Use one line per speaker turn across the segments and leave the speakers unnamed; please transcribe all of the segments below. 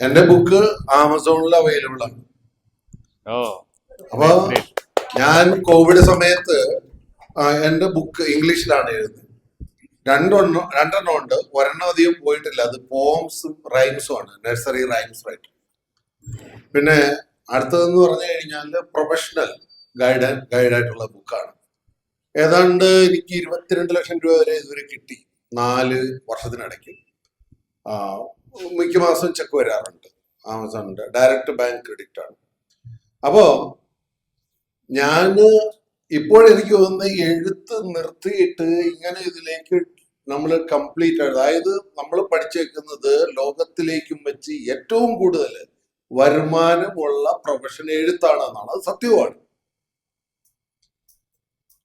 എന്റെ ബുക്ക് ആമസോണിൽ അവൈലബിൾ ആണ്. അപ്പൊ ഞാൻ കോവിഡ് സമയത്ത് എന്റെ ബുക്ക് ഇംഗ്ലീഷിലാണ് എഴുതുന്നത്. രണ്ടെണ്ണം രണ്ടെണ്ണം ഉണ്ട്. ഒരെണ്ണം അധികം പോയിട്ടില്ല. അത് പോംസും റൈംസും ആണ്. നഴ്സറി റൈംസ് റൈറ്റ് പിന്നെ അടുത്തതെന്ന് പറഞ്ഞു കഴിഞ്ഞാൽ പ്രൊഫഷണൽ ഗൈഡ് ഗൈഡായിട്ടുള്ള ബുക്കാണ് ഏതാണ്ട് എനിക്ക് ഇരുപത്തിരണ്ട് ലക്ഷം രൂപ വരെ ഇതുവരെ കിട്ടി. നാല് വർഷത്തിനിടയ്ക്ക്. മിക്ക ചെക്ക് വരാറുണ്ട്. ആമസോണിന്റെ ഡയറക്റ്റ് ബാങ്ക് ക്രെഡിറ്റ് ആണ്. അപ്പോ ഞാൻ ഇപ്പോഴെനിക്ക് തോന്നുന്ന എഴുത്ത് നിർത്തിയിട്ട് ഇങ്ങനെ ഇതിലേക്ക് നമ്മൾ കംപ്ലീറ്റ് അതായത് നമ്മൾ പഠിച്ചേക്കുന്നത് ലോകത്തിലേക്കും വെച്ച് ഏറ്റവും കൂടുതൽ വരുമാനമുള്ള പ്രൊഫഷൻ എഴുത്താണെന്നാണ്. അത് സത്യമാണ്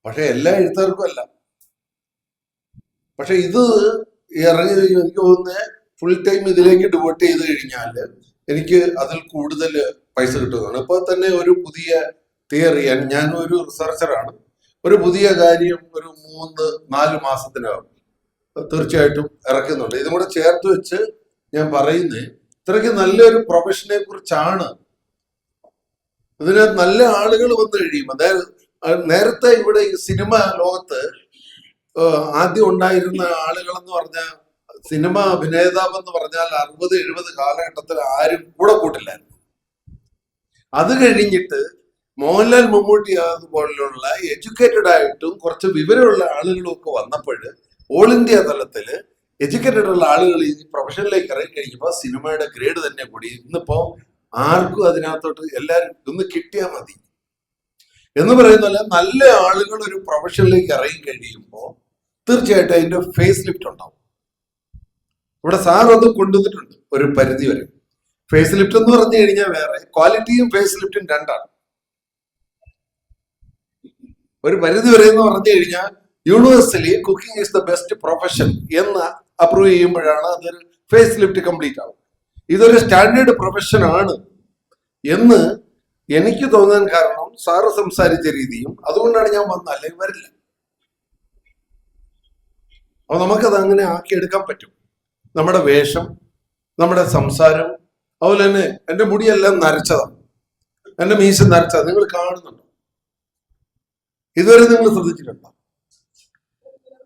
പക്ഷെ എല്ലാ എഴുത്തുകാർക്കും അല്ല. പക്ഷെ ഇത് ഇറങ്ങി എനിക്ക് തോന്നുന്നത് ഫുൾ ടൈം ഇതിലേക്ക് ഡിവോട്ട് ചെയ്ത് കഴിഞ്ഞാൽ എനിക്ക് അതിൽ കൂടുതൽ പൈസ കിട്ടുന്നതാണ്. ഇപ്പോൾ തന്നെ ഒരു പുതിയ തിയറി ഞാൻ ഒരു റിസർച്ചറാണ് ഒരു പുതിയ കാര്യം ഒരു മൂന്ന് നാല് മാസത്തിനകം തീർച്ചയായിട്ടും ഇറക്കുന്നുണ്ട്. ഇതും കൂടെ ചേർത്ത് വെച്ച് ഞാൻ പറയുന്നത് ഇത്രയ്ക്ക് നല്ലൊരു പ്രൊഫഷനെ കുറിച്ചാണ്. ഇതിനകത്ത് നല്ല ആളുകൾ വന്നു കഴിയും. അതായത് നേരത്തെ ഇവിടെ ഈ സിനിമ ലോകത്ത് ആദ്യം ഉണ്ടായിരുന്ന ആളുകൾ എന്ന് പറഞ്ഞാൽ സിനിമ അഭിനേതാവ് എന്ന് പറഞ്ഞാൽ അറുപത് എഴുപത് കാലഘട്ടത്തിൽ ആരും കൂടെ കൂട്ടില്ലായിരുന്നു. അത് കഴിഞ്ഞിട്ട് മോഹൻലാൽ മമ്മൂട്ടി അതുപോലുള്ള എഡ്യൂക്കേറ്റഡ് ആയിട്ടും കുറച്ച് വിവരമുള്ള ആളുകളും ഒക്കെ വന്നപ്പോൾ ഓൾ ഇന്ത്യ തലത്തിൽ എഡ്യൂക്കേറ്റഡ് ഉള്ള ആളുകൾ ഈ പ്രൊഫഷനിലേക്ക് ഇറങ്ങി കഴിയുമ്പോൾ സിനിമയുടെ ഗ്രേഡ് തന്നെ കൂടി. ഇന്നിപ്പോ ആർക്കും അതിനകത്തോട്ട് എല്ലാവരും ഇന്ന് കിട്ടിയാൽ മതി. എന്ന് പറയുന്ന പോലെ നല്ല ആളുകൾ ഒരു പ്രൊഫഷനിലേക്ക് ഇറങ്ങി കഴിയുമ്പോൾ തീർച്ചയായിട്ടും അതിന്റെ ഫേസ് ലിഫ്റ്റ് ഉണ്ടാവും. ഇവിടെ സാർ അത് കൊണ്ടുവന്നിട്ടുണ്ട് ഒരു പരിധി വരെ. ഫേസ് ലിഫ്റ്റ് എന്ന് പറഞ്ഞു കഴിഞ്ഞാൽ വേറെ. ക്വാളിറ്റിയും ഫേസ് ലിഫ്റ്റും രണ്ടാണ്. ഒരു പരിധി വരെ എന്ന് പറഞ്ഞു കഴിഞ്ഞാൽ universally cooking is the best profession എന്ന് അപ്രൂവ് ചെയ്യുമ്പോഴാണ് അതൊരു ഫേസ് ലിഫ്റ്റ് കംപ്ലീറ്റ് ആവും ഇതൊരു സ്റ്റാൻഡേർഡ് പ്രൊഫഷൻ ആണ് എന്ന് എനിക്ക് തോന്നാൻ കാരണം സാറ് സംസാരിച്ച രീതിയും അതുകൊണ്ടാണ് ഞാൻ വന്നത്. അല്ലെങ്കിൽ വരില്ല. അപ്പൊ നമുക്കത് അങ്ങനെ ആക്കിയെടുക്കാൻ പറ്റും. നമ്മുടെ വേഷം നമ്മുടെ സംസാരം അതുപോലെ തന്നെ എന്റെ മുടിയെല്ലാം നരച്ചതാണ് എന്റെ മീശ നരച്ചതാണ് നിങ്ങൾ കാണുന്നുണ്ടോ? ഇതുവരെ നിങ്ങൾ ശ്രദ്ധിച്ചിട്ടുണ്ടോ?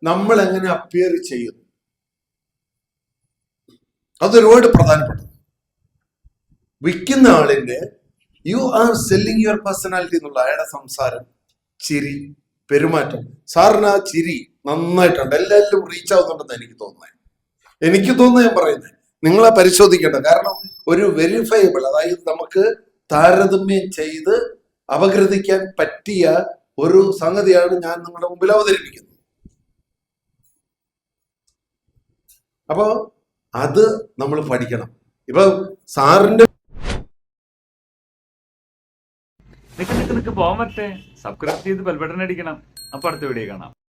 നമ്മൾ എങ്ങനെ അപ്പിയർ ചെയ്യുന്നു? അതൊരുപാട് പ്രധാനപ്പെട്ടത് വിൽക്കുന്ന ആളിന്റെ you are selling your personality എന്നുള്ള അയാളുടെ സംസാരം ചിരി പെരുമാറ്റം. സാറിന് ആ ചിരി നന്നായിട്ടുണ്ട്. എല്ലാവരിലും റീച്ച് ആവുന്നുണ്ടെന്ന് എനിക്ക് തോന്നുന്നത്. എനിക്ക് തോന്നുന്നു ഞാൻ പറയുന്നത്. നിങ്ങളെ പരിശോധിക്കേണ്ട കാരണം ഒരു വെരിഫയബിൾ അതായത് നമുക്ക് താരതമ്യം ചെയ്ത് അപകൃതിക്കാൻ പറ്റിയ ഒരു സംഗതിയാണ് ഞാൻ നിങ്ങളുടെ മുമ്പിൽ അവതരിപ്പിക്കുന്നത്. അപ്പോ അത് നമ്മൾ പഠിക്കണം. ഇപ്പൊ സാറിന്റെ
നിക്ക് നിക്ക് നിക്ക് പോകാൻ പറ്റേ. സബ്സ്ക്രൈബ് ചെയ്ത് ബെൽബട്ടൺ അടിക്കണം. അപ്പൊ അടുത്ത വീഡിയോ കാണാം.